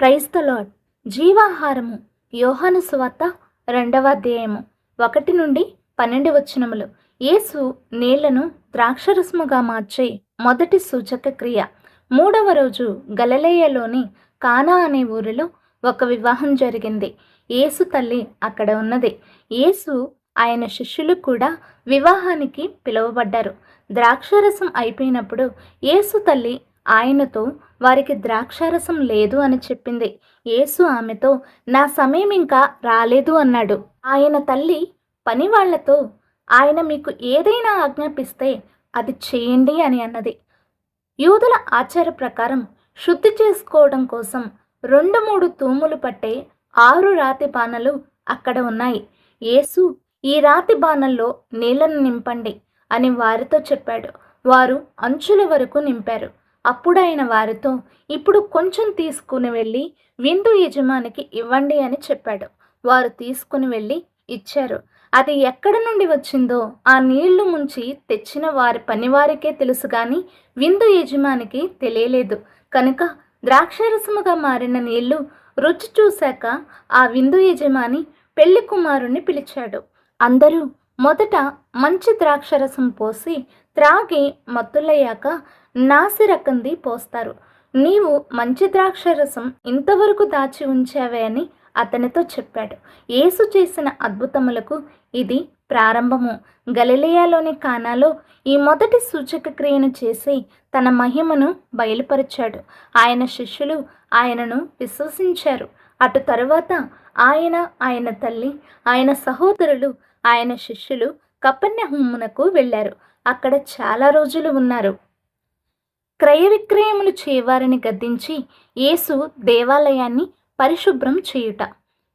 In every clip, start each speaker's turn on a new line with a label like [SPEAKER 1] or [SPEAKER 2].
[SPEAKER 1] క్రైస్తలాడ్ జీవాహారము. యోహాను సువార్త రెండవ అధ్యాయము. ఒకటి నుండి పన్నెండు వచనములు. యేసు నీళ్ళను ద్రాక్షరసముగా మార్చే మొదటి సూచక క్రియ. మూడవ రోజు గలలేయలోని కానా అనే ఊరిలో ఒక వివాహం జరిగింది. యేసు తల్లి అక్కడ ఉన్నది. యేసు ఆయన శిష్యులు కూడా వివాహానికి పిలువబడ్డారు. ద్రాక్షరసం అయిపోయినప్పుడు యేసు తల్లి ఆయనతో వారికి ద్రాక్షారసం లేదు అని చెప్పింది. యేసు ఆమెతో నా సమయం ఇంకా రాలేదు అన్నాడు. ఆయన తల్లి పనివాళ్ళతో ఆయన మీకు ఏదైనా ఆజ్ఞాపిస్తే అది చేయండి అని అన్నది. యూదుల ఆచార ప్రకారం శుద్ధి చేసుకోవడం కోసం రెండు మూడు తూములు పట్టే ఆరు రాతి బాణలు అక్కడ ఉన్నాయి. యేసు ఈ రాతి బాణల్లో నీళ్ళను నింపండి అని వారితో చెప్పాడు. వారు అంచుల వరకు నింపారు. అప్పుడైన వారితో ఇప్పుడు కొంచెం తీసుకుని వెళ్ళి విందు యజమానికి ఇవ్వండి అని చెప్పాడు. వారు తీసుకుని వెళ్ళి ఇచ్చారు. అది ఎక్కడ నుండి వచ్చిందో ఆ నీళ్ళు ముంచి తెచ్చిన వారి పనివారికే తెలుసు కానీ విందు యజమానికి తెలియలేదు. కనుక ద్రాక్షరసముగా మారిన నీళ్ళు రుచి చూశాక ఆ విందు యజమాని పెళ్ళి కుమారుణ్ణి పిలిచాడు. అందరూ మొదట మంచి ద్రాక్షరసం పోసి త్రాగి మత్తులయ్యాక నాసి రకంది పోస్తారు. నీవు మంచి ద్రాక్ష రసం ఇంతవరకు దాచి ఉంచావే అని అతనితో చెప్పాడు. యేసు చేసిన అద్భుతములకు ఇది ప్రారంభము. గలిలియాలోని కానాలో ఈ మొదటి సూచక క్రియను చేసి తన మహిమను బయలుపరిచాడు. ఆయన శిష్యులు ఆయనను విశ్వసించారు. అటు తరువాత ఆయన ఆయన తల్లి ఆయన సహోదరులు ఆయన శిష్యులు కపన్యహూమునకు వెళ్ళారు. అక్కడ చాలా రోజులు ఉన్నారు. క్రయ విక్రయములు చేయవారిని గద్దించి యేసు దేవాలయాన్ని పరిశుభ్రం చేయుట.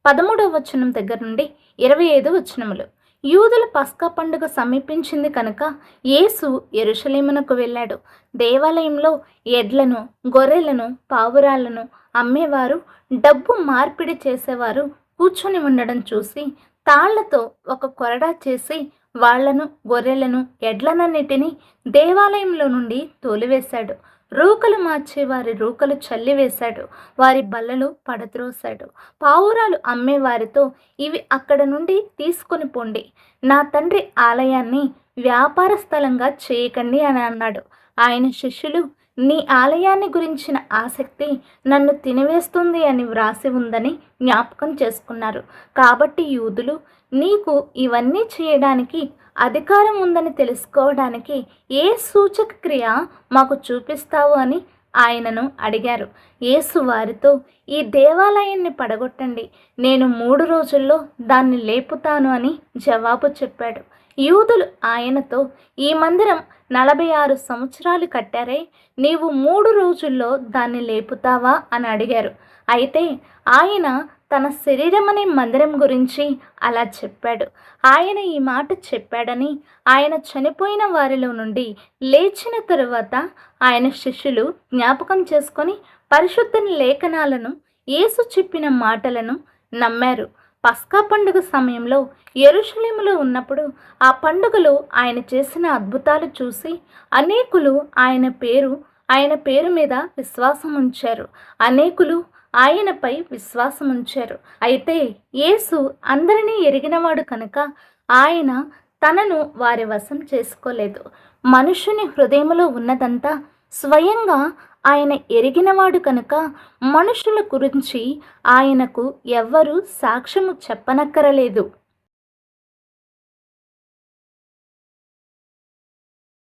[SPEAKER 1] పదమూడవ వచనం దగ్గర నుండి ఇరవై ఐదు వచనములు. యూదుల పస్కా పండుగ సమీపించింది కనుక యేసు ఎరుషలేమునకు వెళ్ళాడు. దేవాలయంలో ఎడ్లను గొర్రెలను పావురాలను అమ్మేవారు డబ్బు మార్పిడి చేసేవారు కూర్చొని ఉండడం చూసి తాళ్ళతో ఒక కొరడా చేసి వాళ్ళను గొర్రెలను ఎడ్లనన్నిటినీ దేవాలయంలో నుండి తోలివేశాడు. రూకలు మార్చే వారి రూకలు చల్లివేశాడు. వారి బల్లలు పడద్రోశాడు. పావురాలు అమ్మే వారితో ఇవి అక్కడ నుండి తీసుకొని పోండి. నా తండ్రి ఆలయాన్ని వ్యాపార స్థలంగా చేయకండి అని అన్నాడు. ఆయన శిష్యులు నీ ఆలయాన్ని గురించిన ఆసక్తి నన్ను తినివేస్తుంది అని వ్రాసి ఉందని జ్ఞాపకం చేసుకున్నారు. కాబట్టి యూదులు నీకు ఇవన్నీ చేయడానికి అధికారం ఉందని తెలుసుకోవడానికి ఏ సూచక క్రియ మాకు చూపిస్తావు అని ఆయనను అడిగారు. యేసు వారితో ఈ దేవాలయాన్ని పడగొట్టండి నేను మూడు రోజుల్లో దాన్ని లేపుతాను అని జవాబు చెప్పాడు. యూదులు ఆయనతో ఈ మందిరం నలభై ఆరు సంవత్సరాలు కట్టారే నీవు మూడు రోజుల్లో దాన్ని లేపుతావా? అని అడిగారు. అయితే ఆయన తన శరీరం అనే మందిరం గురించి అలా చెప్పాడు. ఆయన ఈ మాట చెప్పాడని ఆయన చనిపోయిన వారిలో నుండి లేచిన తరువాత ఆయన శిష్యులు జ్ఞాపకం చేసుకొని పరిశుద్ధ లేఖనాలను యేసు చెప్పిన మాటలను నమ్మారు. పస్కా పండుగ సమయంలో ఎరుషలేములో ఉన్నప్పుడు ఆ పండుగలో ఆయన చేసిన అద్భుతాలు చూసి అనేకులు ఆయన పేరు ఆయన పేరు మీద విశ్వాసం ఉంచారు. అనేకులు ఆయనపై విశ్వాసం ఉంచారు. అయితే యేసు అందరినీ ఎరిగినవాడు కనుక ఆయన తనను వారి వశం చేసుకోలేదు. మనుషుని హృదయంలో ఉన్నదంతా స్వయంగా ఆయన ఎరిగినవాడు కనుక మనుషుల గురించి ఆయనకు ఎవ్వరూ సాక్ష్యము చెప్పనక్కరలేదు.